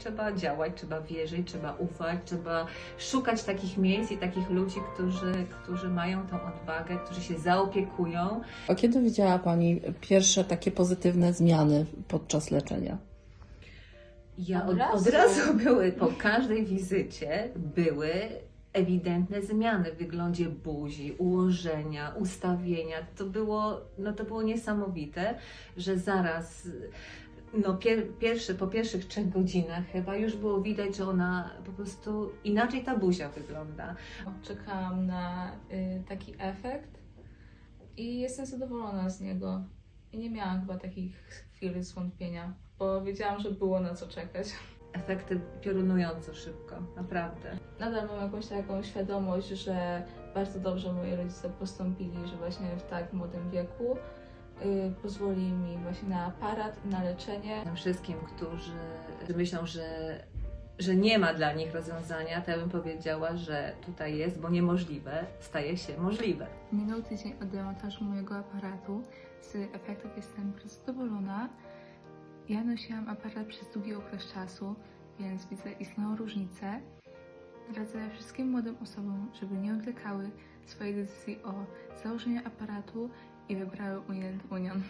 Trzeba działać, trzeba wierzyć, trzeba ufać, trzeba szukać takich miejsc i takich ludzi, którzy, którzy mają tą odwagę, którzy się zaopiekują. A kiedy widziała Pani pierwsze takie pozytywne zmiany podczas leczenia? Ja Od od, razu. od razu były, po każdej wizycie były ewidentne zmiany w wyglądzie buzi, ułożenia, ustawienia. To było, no to było niesamowite, że zaraz, no pier, pierwsze, po pierwszych trzech godzinach chyba już było widać, że ona po prostu inaczej ta buzia wygląda. Czekałam na y, taki efekt i jestem zadowolona z niego. I nie miałam chyba takich chwil zwątpienia, bo wiedziałam, że było na co czekać. Efekty piorunująco szybko, naprawdę. Nadal mam jakąś taką świadomość, że bardzo dobrze moi rodzice postąpili, że właśnie w tak młodym wieku y, pozwolili mi właśnie na aparat, na leczenie. Tym wszystkim, którzy myślą, że, że nie ma dla nich rozwiązania, to ja bym powiedziała, że tutaj jest, bo niemożliwe staje się możliwe. Minął tydzień od demontażu mojego aparatu. Z efektów jestem bardzo zadowolona. Ja nosiłam aparat przez długi okres czasu, więc widzę istną różnicę. Radzę wszystkim młodym osobom, żeby nie odwlekały swojej decyzji o założeniu aparatu i wybrały Unient Union.